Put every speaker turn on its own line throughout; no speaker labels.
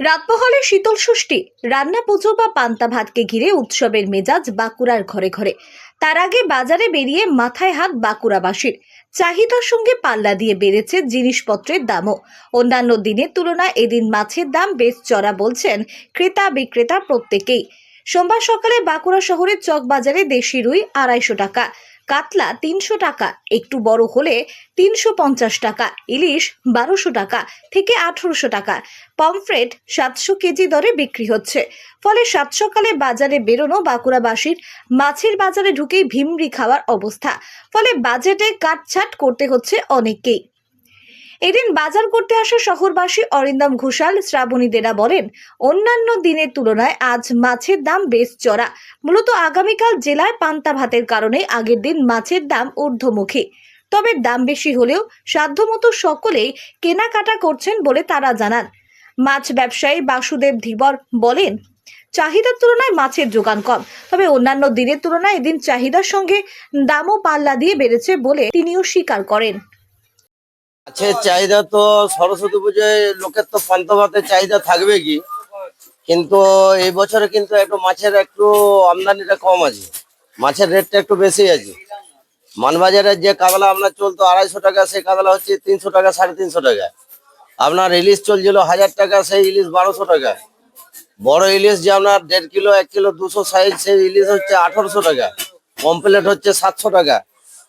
রাতপহলে শীতল ষষ্ঠী, রান্না পুজো বা পান্তা ভাতকে ঘিরে উৎসবের মেজাজ বাঁকুড়ার ঘরে ঘরে। তার আগে বাজারে বেরিয়ে মাথায় হাত বাঁকুড়াবাসীর। চাহিদার সঙ্গে পাল্লা দিয়ে বেড়েছে জিনিসপত্রের দামও। অন্যান্য দিনের তুলনায় এদিন মাছের দাম বেশ চড়া বলছেন ক্রেতা বিক্রেতা প্রত্যেকেই। সোমবার সকালে বাঁকুড়া শহরের চক বাজারে দেশি রুই আড়াইশো টাকা কাতলা তিনশো টাকা, একটু বড় হলে তিনশো পঞ্চাশ টাকা, ইলিশ বারোশো টাকা থেকে আঠেরোশো টাকা। পমফ্রেট সাতশো কেজি দরে বিক্রি হচ্ছে। ফলে সাত সকালে বাজারে বেরোনো বাঁকুড়াবাসীর মাছের বাজারে ঢুকেই ভিমরি খাওয়ার অবস্থা। ফলে বাজেটে কাটছাট করতে হচ্ছে অনেককেই। এদিন বাজার করতে আসা শহরবাসী অরিন্দম ঘোষাল শ্রাবণী দেরা বলেন, অন্যান্য দিনের তুলনায় আজ মাছের দাম বেশ চড়া। মূলত আগামীকাল জেলায় পান্তা ভাতের কারণে আগের দিন মাছের দাম ঊর্ধ্বমুখী। তবে দাম বেশি হলেও সাধ্যমতো সকলেই কেনাকাটা করছেন বলে তারা জানান। মাছ ব্যবসায়ী বাসুদেব ধীবর বলেন, চাহিদার তুলনায় মাছের যোগান কম। তবে অন্যান্য দিনের তুলনায় এদিন চাহিদার সঙ্গে দামও পাল্লা দিয়ে বেড়েছে বলে তিনিও স্বীকার করেন।
মাছের চাহিদা তো সরস্বতী পুজোয় লোকের তো পান্তা ভাতের চাহিদা থাকবে কি? কিন্তু এই বছরে কিন্তু একটু মাছের একটু আমদানিটা কম আছে। মাছের রেটটা একটু বেশি আছে। মানবাজারের যে কাতলা আপনার চলতো আড়াইশো টাকা, সেই কাতলা হচ্ছে তিনশো টাকা, সাড়ে তিনশো টাকা। আপনার ইলিশ চলছিল হাজার টাকা, সেই ইলিশ বারোশো টাকা। বড় ইলিশ যে আপনার দেড় কিলো, এক কিলো, দুশো সাইজ সেই ইলিশ হচ্ছে আঠারোশো টাকা। কমপ্লেট হচ্ছে সাতশো টাকা।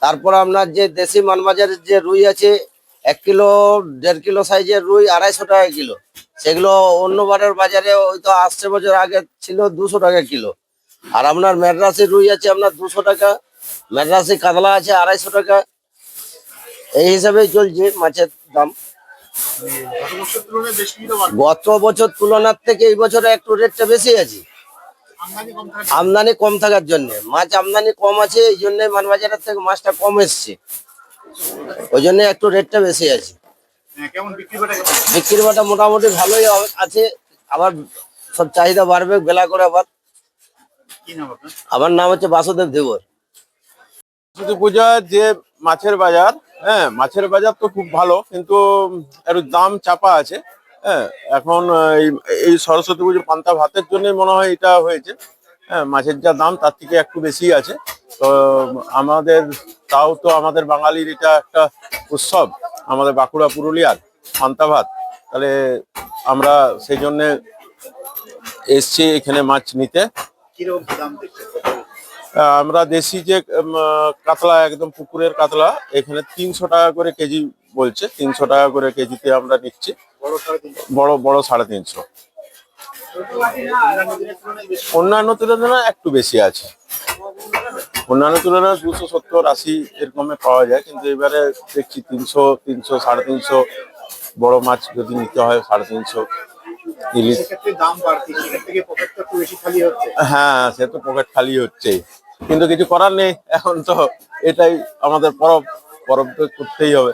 তারপর আপনার যে দেশি মানবাজারের যে রুই আছে এক কিলো, দেড় কিলো সাইজের রুই আড়াইশো টাকা কিলো। সেগুলো অন্য বারের বাজারে হয়তো আসছে বছর আগে ছিল দুশো টাকা কিলো। আর আপনার মেডরাসি রুই আছে আপনার দুশো টাকা মেডরাসি কাতলা আছে আড়াইশো টাকা। এই হিসাবেই চলছে মাছের দাম। গত বছর তুলনার থেকে এই বছরে একটু রেটটা বেশি আছে। আমদানি কম থাকার জন্য। মাছ আমদানি কম আছে, এই জন্য মানবাজারের থেকে মাছটা কম এসছে। ওই জন্য একটু রেটটা বেশি আছে।
হ্যাঁ, বিক্রি বাটা
মোটামুটি ভালোই আছে। আবার সব চাহিদা বাড়বে বেলা করে আবার।
কি নাম
আমার নাম হচ্ছে বাসুদেব দেবর।
সরস্বতী পূজার যে মাছের বাজার হ্যাঁ মাছের বাজার তো খুব ভালো কিন্তু একটু দাম চাপা আছে হ্যাঁ এখন এই এই সরস্বতী পুজো পান্তা ভাতের জন্যই মনে হয় এটা হয়েছে হ্যাঁ মাছের যা দাম তার থেকে একটু বেশি আছে তো আমাদের তাও তো আমাদের বাঙালির এটা একটা উৎসব। আমাদের বাঁকুড়া পুরুলিয়ার পান্তা ভাত তাহলে আমরা সেই জন্যে এসছি এখানে মাছ নিতে। আমরা দেশি যে কাতলা একদম পুকুরের কাতলা এখানে তিনশো টাকা করে কেজি বলছে। তিনশো টাকা করে কেজিতে আমরা নিচ্ছি।
বড়
বড় সাড়ে তিনশো।
অন্যান্য তুলনায়
একটু বেশি আছে। অন্যান্য তুলনায় দুশো সত্তর আশি এরকমে পাওয়া যায় কিন্তু এবারে দেখছি তিনশো তিনশো সাড়ে তিনশো বড় মাছ যদি নিতে হয় সাড়ে তিনশো ইলিশ হ্যাঁ সে তো পকেট খালি হচ্ছে। কিন্তু কিছু করার নেই এখন তো এটাই আমাদের পরব পরব তো করতেই হবে।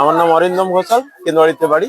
আমার নাম অরিন্দম ঘোষাল কেন্দ্রবাড়িতে বাড়ি।